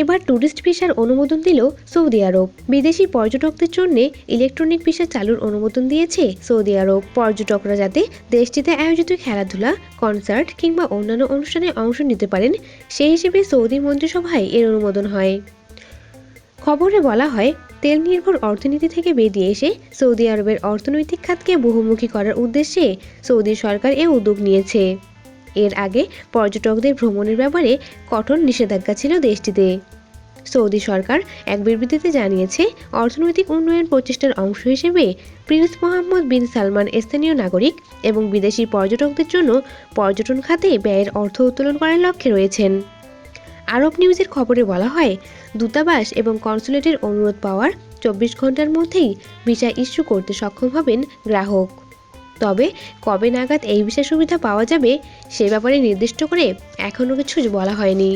এবার ট্যুরিস্ট ভিসার অনুমোদন দিল সৌদি আরব। বিদেশি পর্যটকদের জন্য ইলেকট্রনিক ভিসা চালুর অনুমোদন দিয়েছে সৌদি আরব। পর্যটকরা যাতে দেশটিতে আয়োজিত খেলাধুলা কনসার্ট কিংবা অন্যান্য অনুষ্ঠানে অংশ নিতে পারেন, সেই হিসেবে সৌদি মন্ত্রিসভায় এর অনুমোদন হয়। খবরে বলা হয়, তেল নির্ভর অর্থনীতি থেকে বেরিয়ে এসে সৌদি আরবের অর্থনৈতিক খাতকে বহুমুখী করার উদ্দেশ্যে সৌদি সরকার এ উদ্যোগ নিয়েছে। এর আগে পর্যটকদের ভ্রমণের ব্যাপারে কঠোর নিষেধাজ্ঞা ছিল দেশটিতে। সৌদি সরকার এক বিবৃতিতে জানিয়েছে, অর্থনৈতিক উন্নয়ন প্রচেষ্টার অংশ হিসেবে প্রিন্স মোহাম্মদ বিন সালমান স্থানীয় নাগরিক এবং বিদেশি পর্যটকদের জন্য পর্যটন খাতে ব্যয়ের অর্থ উত্তোলন করার লক্ষ্যে রয়েছেন। আরব নিউজের খবরে বলা হয়, দূতাবাস এবং কনসুলেটের অনুরোধ পাওয়ার চব্বিশ ঘণ্টার মধ্যেই ভিসা ইস্যু করতে সক্ষম হবেন গ্রাহক। তবে কবে নাগাদ এই ভিসা সুবিধা পাওয়া যাবে সে ব্যাপারে নির্দিষ্ট করে এখনও কিছু বলা হয়নি।